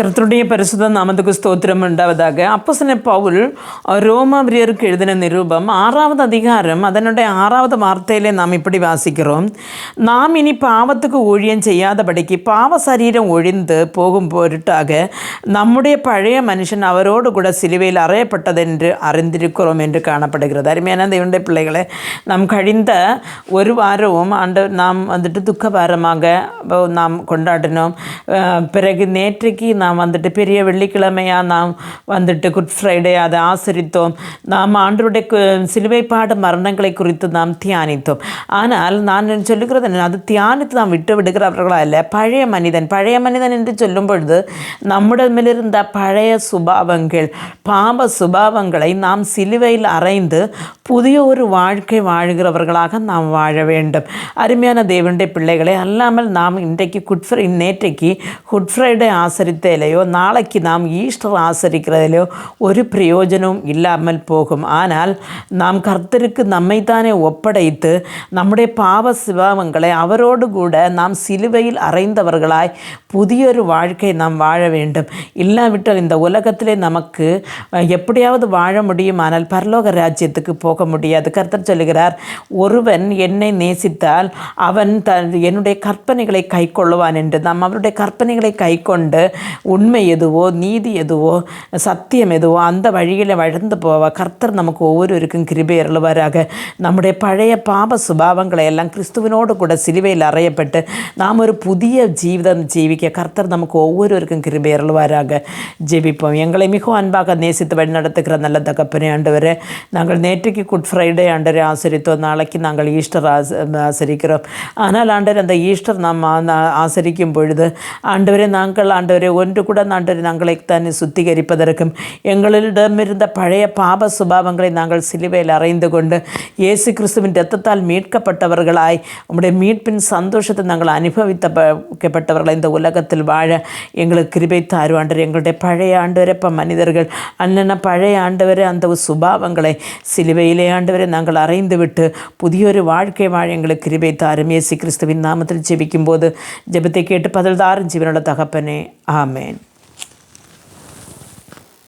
கர்த்தருடைய பரிசுத்த நாமத்துக்கு ஸ்தோத்திரம் உண்டாவதாக. அப்போசன பவுல் ரோமாபிரியருக்கு எழுதின நிரூபம் ஆறாவது அதிகாரம் அதனுடைய ஆறாவது வார்த்தையிலே நாம் இப்படி வாசிக்கிறோம். நாம் இனி பாவத்துக்கு ஊழியம் செய்யாதபடிக்கு பாவ சரீரம் ஒழிந்து போகும் பொருட்டாக நம்முடைய பழைய மனுஷன் அவரோடு கூட சிலுவையில் அறையப்பட்டதென்று அறிந்திருக்கிறோம் என்று காணப்படுகிறது. அருமையான தேவனுடைய பிள்ளைகளை நாம் கழிந்த ஒரு வாரமும் ஆண்டு நாம் வந்துட்டு துக்கபாரமாக நாம் கொண்டாடினோம். அஹ் பிறகு நேற்றைக்கு நாம் வந்துட்டு பெரிய வெள்ளிக்கிழமையாக நாம் வந்துட்டு குட் ஃப்ரைடே அதை ஆசிரித்தோம். நாம் ஆண்டருடைய சிலுவைப்பாடு மரணங்களை குறித்து நாம் தியானித்தோம். ஆனால் நான் சொல்லுகிறது என்ன, அது தியானித்து நாம் விட்டு விடுகிறவர்களா இல்லை பழைய மனிதன் பழைய மனிதன் என்று சொல்லும் பொழுது நம்மிடமிருந்த பழைய சுபாவங்கள் பாவ சுபாவங்களை நாம் சிலுவையில் அறைந்து புதிய ஒரு வாழ்க்கை வாழ்கிறவர்களாக நாம் வாழ வேண்டும். அருமையான தேவனுடைய பிள்ளைகளை அல்லாமல் நாம் இன்றைக்கு குட் ஃப்ரை நேற்றைக்கு குட் ஃப்ரைடே ஆசரித்ததிலேயோ நாளைக்கு நாம் ஈஸ்டர் ஆசரிக்கிறதிலோ ஒரு பிரயோஜனமும் இல்லாமல் போகும். ஆனால் நாம் கர்த்தருக்கு நம்மைத்தானே ஒப்படைத்து நம்முடைய பாவ சிபாவங்களை அவரோடு கூட நாம் சிலுவையில் அறைந்தவர்களாய் புதியொரு வாழ்க்கை நாம் வாழ வேண்டும். இல்லாவிட்டால் இந்த உலகத்திலே நமக்கு எப்படியாவது வாழ முடியும். ஆனால் பரலோக ராஜ்யத்துக்கு போக முடியாது. கர்த்தர் சொல்லுகிறார் ஒருவன் என்னை நேசித்தால் அவன் த என்னுடைய கற்பனைகளை கை கொள்ளுவான் என்று. நாம் அவருடைய கற்பனைகளை கை கொண்டு உண்மை எதுவோ நீதி எதுவோ சத்தியம் எதுவோ அந்த வழியில் வளர்ந்து போவ கர்த்தர் நமக்கு ஒவ்வொருவருக்கும் கிருபை அருளுவாராக நம்முடைய பழைய பாப சுபாவங்களை எல்லாம் கிறிஸ்துவினோடு கூட சிலுவையில் அறையப்பட்டு நாம் ஒரு புதிய ஜீவிதம் ஜீவிக்க கர்த்தர் நமக்கு ஒவ்வொருவருக்கும் கிருபை அருளுவாராக ஜெபிப்போம் எங்களை மிகவும் அன்பாக நேசித்து வழி நடத்துகிற நல்ல தகப்பனே ஆண்டவரே நாங்கள் நேற்றைக்கு குட் ஃப்ரைடே ஆண்டரை ஆசரித்தோம் நாளைக்கு நாங்கள் ஈஸ்டர் ஆச ஆசரிக்கிறோம் ஆனால் ஆண்டவர் அந்த ஈஸ்டர் நாம் ஆ- ஆ- ஆசரிக்கும் பொழுது ஆண்டவரே நாங்கள் ஆண்டவரே ஒன்று கூட ஆண்டவரை நாங்களை தானே சுத்திகரிப்பதற்கும் எங்களிடமிருந்த பழைய பாப சுபாவங்களை நாங்கள் சிலுவையில் அறைந்து கொண்டு இயேசு கிறிஸ்துவின் இரத்தத்தால் மீட்கப்பட்டவர்களாய் உம்முடைய மீட்பின் சந்தோஷத்தை நாங்கள் அனுபவித்தப்பட்டவர்களாய் இந்த உலகத்தில் வாழ எங்களுக்கு கிருபை தாருவாண்டர் எங்களுடைய பழைய ஆண்டவரப்ப மனிதர்கள் அண்ணன பழைய ஆண்டவரே அந்த சுபாவங்களை சிலுவையிலே ஆண்டவரை நாங்கள் அறைந்து விட்டு புதியொரு வாழ்க்கை வாழ எங்களுக்கு கிருபை தாரும். இயேசு கிறிஸ்துவின் நாமத்தில் ஜெபிக்கும் போது ஜெபத்தை கேட்டு பதில் தாரும். ஜீவனோட தகப்பனே ஆமே Amen.